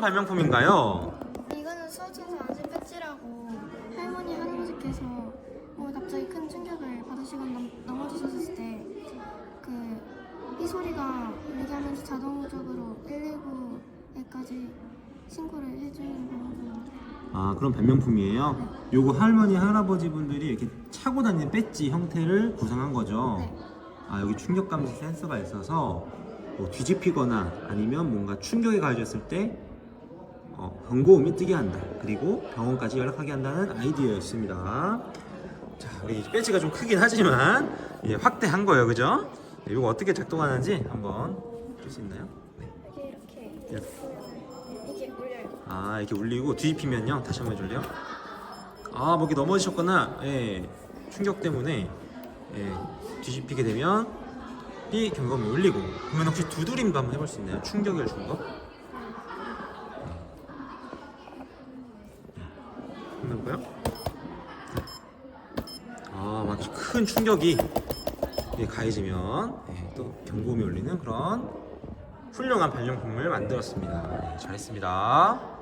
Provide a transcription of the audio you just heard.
발명품인가요? 이거는 수호천사 안심 배지라고 할머니 할아버지께서 뭐 갑자기 큰 충격을 받으시거나 넘- 넘어지셨을 때그이 소리가 얘기하면서 자동적으로 119에까지 신고를 해주는 방법입니다. 아 그런 발명품이에요? 요거 할머니 할아버지 분들이 이렇게 차고 다니는 배지 형태를 구성한 거죠? 네. 아 여기 충격 감지 센서가 있어서 뭐 뒤집히거나 아니면 뭔가 충격에 가해졌을 때 어, 경고음이 뜨게 한다. 그리고 병원까지 연락하게 한다는 아이디어였습니다. 자, 우리 배지가 좀 크긴 하지만 예, 확대한 거예요, 그죠? 네, 이거 어떻게 작동하는지 한번 볼 수 있나요? 네. 이게 이렇게 이렇게. 이게 울려요. 아 이렇게 울리고 뒤집히면요 다시 한번 해줄래요? 아 목이 넘어지셨거나 예, 충격 때문에 예, 뒤집히게 되면 이 경고음이 울리고 그러면 혹시 두드림도 한번 해볼 수 있나요? 충격을 준 거? 한번 해볼까요? 아막 큰 충격이 예, 가해지면 예, 또 경고음이 울리는 그런 훌륭한 발명품을 만들었습니다. 예, 잘했습니다.